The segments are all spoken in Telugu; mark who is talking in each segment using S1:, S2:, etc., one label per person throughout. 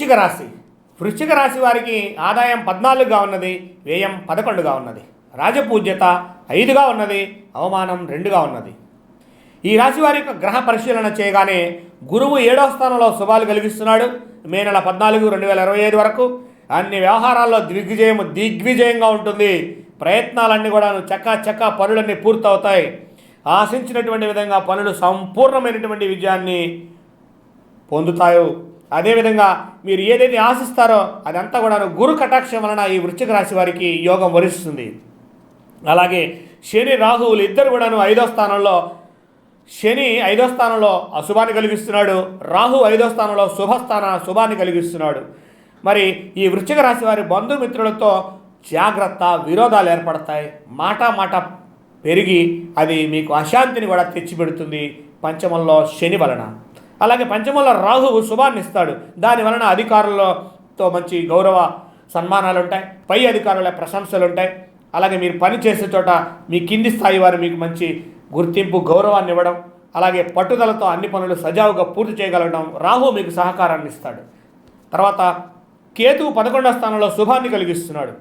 S1: వృశ్చిక రాశి. వృశ్చిక రాశి వారికి ఆదాయం పద్నాలుగుగా ఉన్నది వ్యయం పదకొండుగా ఉన్నది. రాజపూజ్యత ఐదుగా ఉన్నది అవమానం రెండుగా ఉన్నది. ఈ రాశి వారి యొక్క గ్రహ పరిశీలన చేయగానే గురువు ఏడవ స్థానంలో శుభాలు కలిగిస్తున్నాడు. మే నెల పద్నాలుగు రెండు వేల ఇరవై ఐదు వరకు అన్ని వ్యవహారాల్లో దిగ్విజయం దిగ్విజయంగా ఉంటుంది. ప్రయత్నాలన్నీ కూడా చక్కా చక్కా పనులన్నీ పూర్తవుతాయి. ఆశించినటువంటి విధంగా పనులు సంపూర్ణమైనటువంటి విజయాన్ని పొందుతాయి అదేవిధంగా మీరు ఏదైతే ఆశిస్తారో అదంతా కూడా గురు కటాక్షం వలన ఈ వృశ్చిక రాశి వారికి యోగం వరిస్తుంది. అలాగే శని రాహువులు ఇద్దరు కూడాను ఐదో స్థానంలో శని ఐదో స్థానంలో అశుభాన్ని కలిగిస్తున్నాడు రాహు ఐదో స్థానంలో శుభస్థాన శుభాన్ని కలిగిస్తున్నాడు. మరి ఈ వృశ్చిక రాశి వారి బంధుమిత్రులతో జాగ్రత్త విరోధాలు ఏర్పడతాయి. మాట మాట పెరిగి అది మీకు అశాంతిని కూడా తెచ్చిపెడుతుంది. పంచమంలో శని వలన. అలాగే పంచమంలో రాహువు శుభాన్ని ఇస్తాడు దాని వలన అధికారులతో మంచి గౌరవ సన్మానాలు ఉంటాయి పై అధికారుల ప్రశంసలు ఉంటాయి అలాగే మీరు పని చేసే చోట మీ కింది స్థాయి వారు మీకు మంచి గుర్తింపు గౌరవాన్ని ఇవ్వడం అలాగే పట్టుదలతో అన్ని పనులు సజావుగా పూర్తి చేయగలగడం రాహు మీకు సహకారాన్ని ఇస్తాడు తర్వాత కేతువు పదకొండవ స్థానంలో శుభాన్ని కలిగిస్తున్నాడు.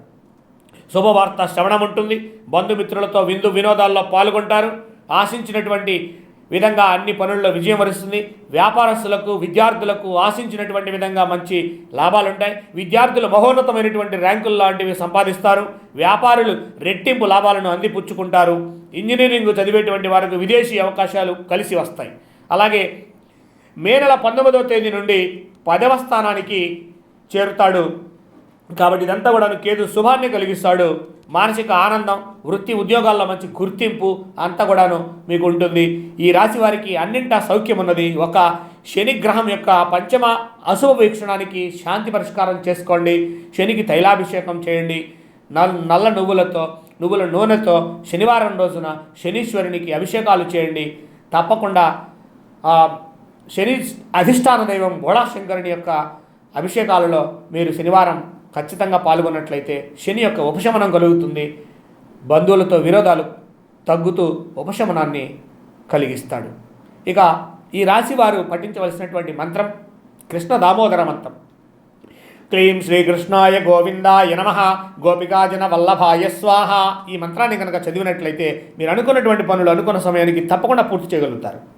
S1: శుభవార్త శ్రవణం ఉంటుంది బంధుమిత్రులతో విందు వినోదాల్లో పాల్గొంటారు. ఆశించినటువంటి విధంగా అన్ని పనుల్లో విజయం వరిస్తుంది. వ్యాపారస్తులకు విద్యార్థులకు ఆశించినటువంటి విధంగా మంచి లాభాలుంటాయి. విద్యార్థులు మహోన్నతమైనటువంటి ర్యాంకులు లాంటివి సంపాదిస్తారు. వ్యాపారులు రెట్టింపు లాభాలను అందిపుచ్చుకుంటారు. ఇంజనీరింగ్ చదివేటువంటి వారికి విదేశీ అవకాశాలు కలిసి వస్తాయి. అలాగే మే నెల పంతొమ్మిదవ తేదీ నుండి పదవ స్థానానికి చేరుతాడు కాబట్టి ఇదంతా కూడా కేతు శుభాన్ని కలిగిస్తాడు. మానసిక ఆనందం వృత్తి ఉద్యోగాల్లో మంచి గుర్తింపు అంతా కూడాను మీకు ఉంటుంది ఈ రాశి వారికి అన్నింటా సౌఖ్యం ఉన్నది ఒక శనిగ్రహం యొక్క పంచమ అశుభ వీక్షణానికి శాంతి పరిష్కారం చేసుకోండి. శనికి తైలాభిషేకం చేయండి. నల్ నల్ల నువ్వులతో నువ్వుల నూనెతో శనివారం రోజున శనీశ్వరునికి అభిషేకాలు చేయండి. తప్పకుండా శని అధిష్టాన దైవం భోళాశంకరుని యొక్క అభిషేకాలలో మీరు శనివారం ఖచ్చితంగా పాల్గొన్నట్లయితే శని యొక్క ఉపశమనం కలుగుతుంది. బంధువులతో విరోధాలు తగ్గుతూ ఉపశమనాన్ని కలిగిస్తాడు. ఇక ఈ రాశి వారు పఠించవలసినటువంటి మంత్రం కృష్ణ దామోదర మంత్రం. క్లీం శ్రీకృష్ణాయ గోవిందాయ నమ. గోపికాజన వల్లభాయ స్వాహ. ఈ మంత్రాన్ని కనుక చదివినట్లయితే మీరు అనుకున్నటువంటి పనులు అనుకున్న సమయానికి తప్పకుండా పూర్తి చేయగలుగుతారు.